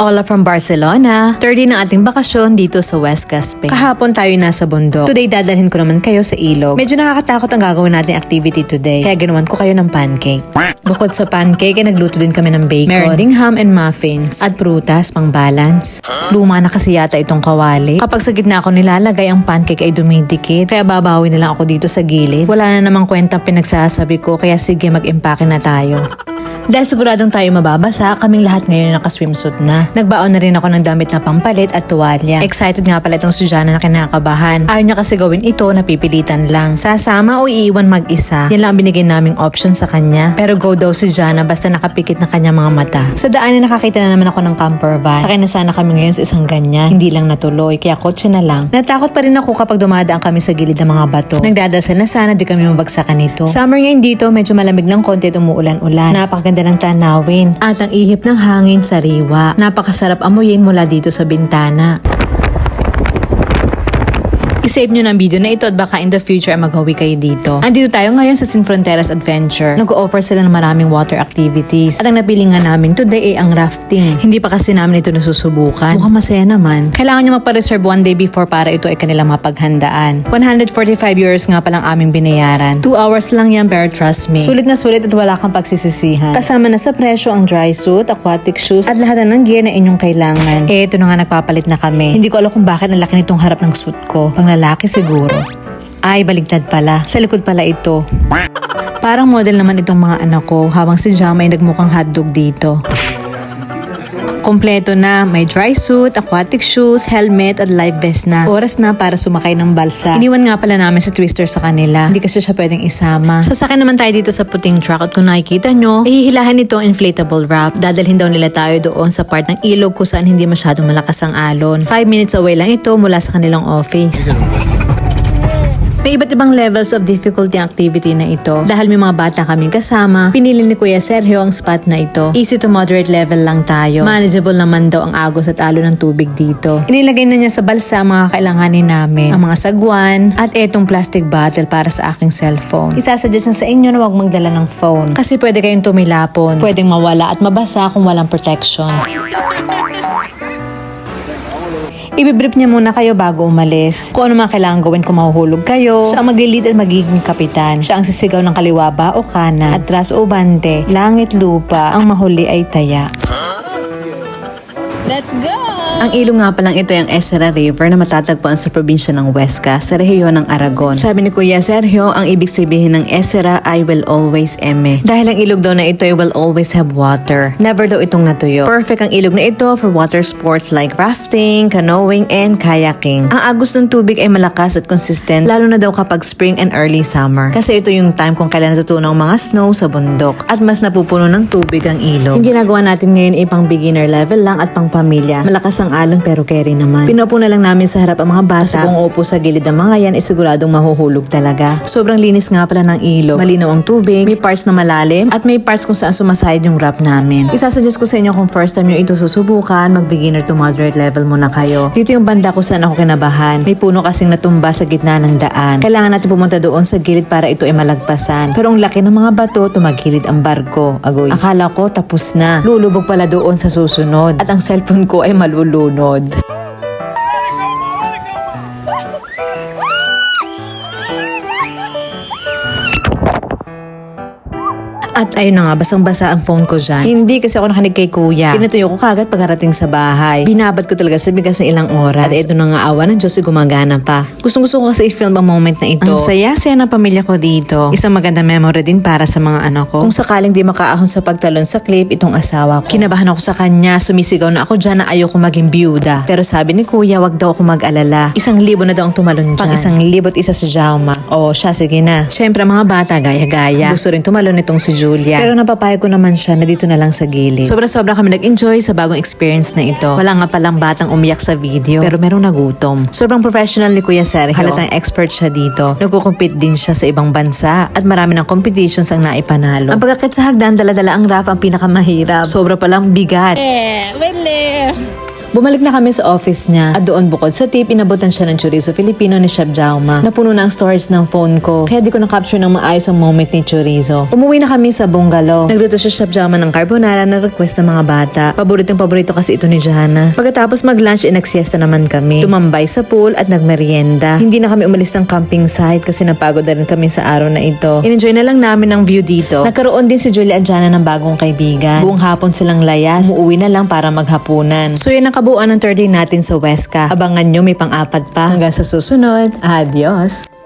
Ola from Barcelona. 30 ng ating bakasyon dito sa West Spain. Kahapon tayo nasa bundok. Today dadalhin ko naman kayo sa ilog. Medyo nakakatakot ang gagawin nating activity today. Kaya ginawan ko kayo ng pancake. Bukod sa pancake, ay nagluto din kami ng bacon. Meron ding ham and muffins. At prutas, pang balance. Luma na kasi yata itong kawali. Kapag sa gitna ako nilalagay, ang pancake ay dumidikit. Kaya babawi na lang ako dito sa gilid. Wala na namang kwentang pinagsasabi ko, kaya sige mag-impake na tayo. Dahil siguradong tayo mababasa, kaming lahat ngayon naka-swimsuit na. Nagbaon na rin ako ng damit na pampalit at tuwalya. Excited nga pala itong si Jana na kinakabahan. Ayaw niya kasi gawin ito, napipilitan lang. Sasama o iiwan mag-isa, yan lang ang binigay naming option sa kanya. Pero go daw si Jana basta nakapikit na kanya mga mata. Sa daan na nakakita na naman ako ng camper van. Sakay na sana kami ngayon sa isang ganyan. Hindi lang natuloy, kaya kotse na lang. Natakot pa rin ako kapag dumadaan kami sa gilid ng mga bato. Nagdadasal na sana di kami mabagsakan nito. Summer ngayon dito, medyo malamig ng konti at umuulan-ulan. Napakaganda ng tanawin at ang ihip ng hangin sariwa. Napakasarap amuyin mula dito sa bintana. I-save nyo ng video na ito at baka in the future ay magawi kayo dito. Andito tayo ngayon sa Sin Fronteras Adventure. Nag-offer sila ng maraming water activities. At ang napili nga namin today ay ang rafting. Hindi pa kasi namin ito nasusubukan. Mukhang masaya naman. Kailangan nyo magpa-reserve one day before para ito ay kanilang mapaghandaan. 145 euros nga palang aming binayaran. 2 hours lang yan pero trust me. Sulit na sulit at wala kang pagsisisihan. Kasama na sa presyo ang dry suit, aquatic shoes, at lahat na ng gear na inyong kailangan. Eh, ito na nga nagpapalit na kami. Hindi ko alam kung bakit ang laki nitong harap ng suit ko. Pang lalaki siguro. Ay, baligtad pala. Sa likod pala ito. Parang model naman itong mga anak ko habang si Jama ay nagmukhang hotdog dito. Kompleto na, may dry suit, aquatic shoes, helmet at life vest na. Oras na para sumakay ng balsa. Iniwan nga pala namin sa twister sa kanila. Hindi kasi siya pwedeng isama. Sasakay naman tayo dito sa puting truck at kung nakikita nyo, ihihilahan nito ang inflatable raft. Dadalhin daw nila tayo doon sa part ng ilog kung saan hindi masyadong malakas ang alon. 5 minutes away lang ito mula sa kanilang office. May iba't ibang levels of difficulty ang activity na ito. Dahil may mga bata kaming kasama, pinili ni Kuya Sergio ang spot na ito. Easy to moderate level lang tayo. Manageable naman daw ang agos at alo ng tubig dito. Inilagay na niya sa balsa ang mga kailanganin namin. Ang mga sagwan at etong plastic bottle para sa aking cellphone. Isasuggest na sa inyo na huwag magdala ng phone. Kasi pwede kayong tumilapon. Pwedeng mawala at mabasa kung walang protection. Ibibrief niya muna kayo bago umalis. Kung ano mga kailangan gawin kung mahuhulog kayo. Siya ang maglilid at magiging kapitan. Siya ang sisigaw ng kaliwa ba o kanan. Atras o bante. Langit lupa. Ang mahuli ay taya. Let's go! Ang ilong nga palang ito ay ang Esera River na matatagpuan sa probinsya ng Huesca sa rehiyon ng Aragon. Sabi ni Kuya Sergio, ang ibig sabihin ng Esera ay will always eme. Dahil ang ilog daw na ito ay will always have water. Never daw itong natuyo. Perfect ang ilog na ito for water sports like rafting, canoeing, and kayaking. Ang agos ng tubig ay malakas at consistent, lalo na daw kapag spring and early summer. Kasi ito yung time kung kailan natutunaw mga snow sa bundok at mas napupuno ng tubig ang ilog. Yung ginagawa natin ngayon ay pang beginner level lang at pang pamilya. Malakas ang alon pero carry naman. Pinupo na lang namin sa harap ang mga bata. Kung upo sa gilid ng mga yan, ay siguradong mahuhulog talaga. Sobrang linis nga pala ng ilog. Malinaw ang tubig, may parts na malalim, at may parts kung saan sumasayad yung rap namin. Isasuggest ko sa inyo kung first time nyo ito susubukan, mag beginner to moderate level muna kayo. Dito yung banda ko saan ako kinabahan. May puno kasing natumba sa gitna ng daan. Kailangan natin pumunta doon sa gilid para ito ay malagpasan. Pero ang laki ng mga bato, tumagilid ang barko. Agoy. Akala ko tapos na. Lulubog pala doon sa susunod. At ang cellphone ko ay malulunod. At ayun na nga, basang-basa ang phone ko dyan. Hindi kasi ako nakinig kay kuya. Pinatuyo ko kagad pagkarating sa bahay. Binabad ko talaga sa bigas na ilang oras. At ito na nga awa ng Diyos gumagana pa. Gustong gusto ko kasi i-film ang moment na ito. Ang saya-saya ng pamilya ko dito. Isang maganda memory din para sa mga anak ko. Kung sakaling di makaahon sa pagtalon sa clip itong asawa ko. Kinabahan ako sa kanya, sumisigaw na ako dyan na ayoko maging byuda. Pero sabi ni kuya, wag daw ako mag-alala. Isang libo na daw ang tumalon dyan. Pang isang libo at isa sa Jauma. O siya, sige na. Siyempre mga bata, gaya-gaya. Gusto rin tumalon itong si Julia. Pero napapayag ko naman siya na dito na lang sa gilid. Sobra-sobra kami nag-enjoy sa bagong experience na ito. Wala nga palang batang umiyak sa video, pero merong nagutom. Sobrang professional ni Kuya Sergio. Halatang expert siya dito. Nagko-compete din siya sa ibang bansa at marami ng competitions ang naipanalo. Ang pagkakit sa hagdan, dala-dala ang raft ang pinakamahirap. Sobra palang bigat. Eh, wele! Bumalik na kami sa office niya at doon bukod sa tip, inabutan siya ng chorizo Filipino ni Chef Jauma. Napuno na ang storage ng phone ko kaya di ko na-capture ng maayos ang moment ni chorizo. Umuwi na kami sa bungalow. Nagluto siya Chef Jauma ng carbonara na request ng mga bata. Paboritong paborito kasi ito ni Jana. Pagkatapos mag-lunch, eh, nagsiesta naman kami. Tumambay sa pool at nagmerienda. Hindi na kami umalis ng camping site kasi napagod na rin kami sa araw na ito. In-enjoy na lang namin ang view dito. Nagkaroon din si Julie at Jana ng bagong kaibigan. Buong hapon silang layas. Umuwi na lang para maghapunan. So yun ang kabuuan ng third day natin sa Huesca. Abangan nyo may pang-apat pa. Hanggang sa susunod. Adios!